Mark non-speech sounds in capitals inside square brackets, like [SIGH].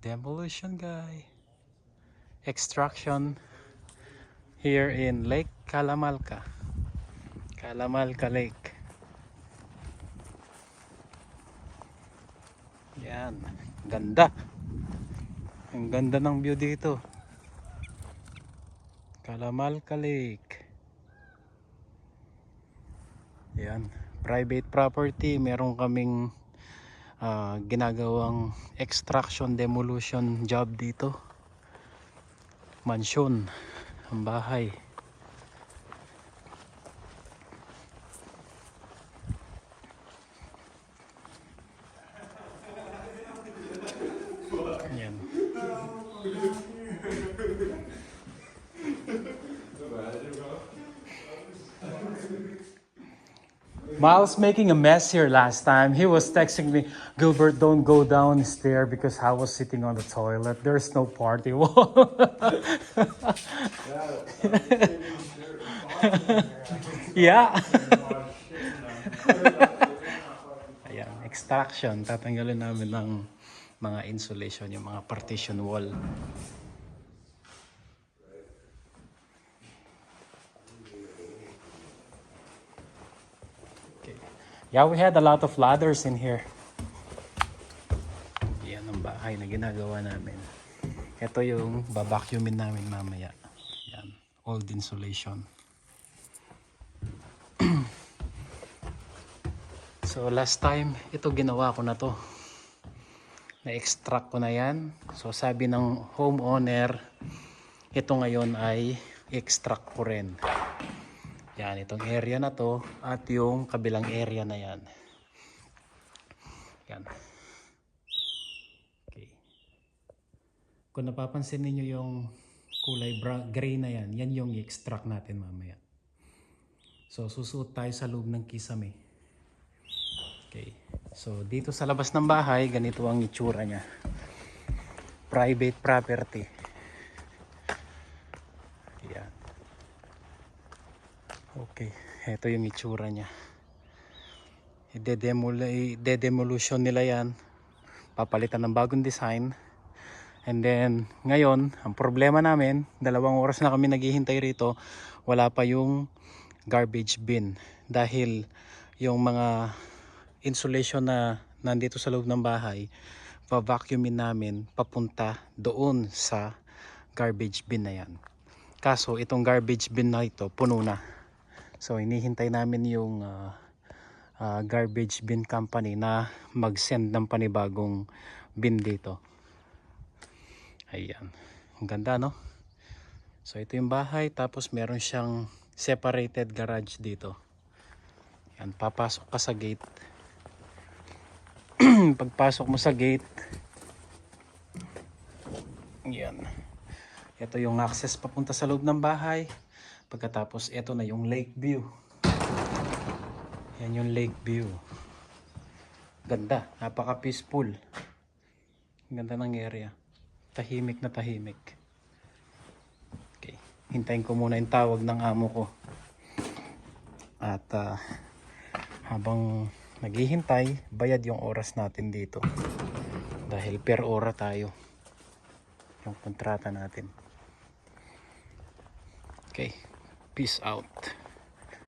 Demolition guy. Extraction here in Lake Calamalca. Calamalca Lake. Yan. Ganda. Ang ganda ng view dito. Calamalca Lake. Yan. Private property. Meron kaming ah, ginagawang extraction demolition job dito. Mansyon. Ang bahay. Yan. Miles making a mess here last time. He was texting me, Gilbert, don't go downstairs because I was sitting on the toilet. There's no party [LAUGHS] wall. yeah. [LAUGHS] Ayan, extraction. Tatanggalin namin ng mga insulation, yung mga partition wall. Yeah, we had a lot of ladders in here. Yan ang bahay na ginagawa namin. Ito yung babacuumin namin mamaya. Yan, old insulation. [CLEARS THROAT] so last time, ito ginawa ko na to. Na-extract ko na yan. So sabi ng homeowner, ito ngayon ay extract ko rin. Yan, itong area na to at yung kabilang area na yan. Yan. Okay. Kung napapansin niyo yung kulay gray na yan, yan yung i-extract natin mamaya. So, susuot tayo sa loob ng kisame. Okay. So, dito sa labas ng bahay, ganito ang itsura niya. Private property. Okay, ito yung itsura niya. I-demolution nila yan. Papalitan ng bagong design. And then, ngayon, ang problema namin, dalawang oras na kami naghihintay rito, wala pa yung garbage bin. Dahil yung mga insulation na nandito sa loob ng bahay, pa-vacuumin namin papunta doon sa garbage bin na yan. Kaso, itong garbage bin na ito, puno na. So hinihintay namin yung ah, ah, garbage bin company na mag-send ng panibagong bin dito. Ayan. Ang ganda no? So ito yung bahay tapos meron siyang separated garage dito. Yan, papasok ka sa gate. [CLEARS THROAT] Pagpasok mo sa gate, yan. Ito yung access papunta sa loob ng bahay. Pagkatapos, ito na yung lake view. Yan yung lake view. Ganda, napaka peaceful. Ganda ng area. Tahimik na tahimik. Okay, hintayin ko muna yung tawag ng amo ko. At ah, habang naghihintay, bayad yung oras natin dito. Dahil per ora tayo. Yung kontrata natin. Okay, peace out.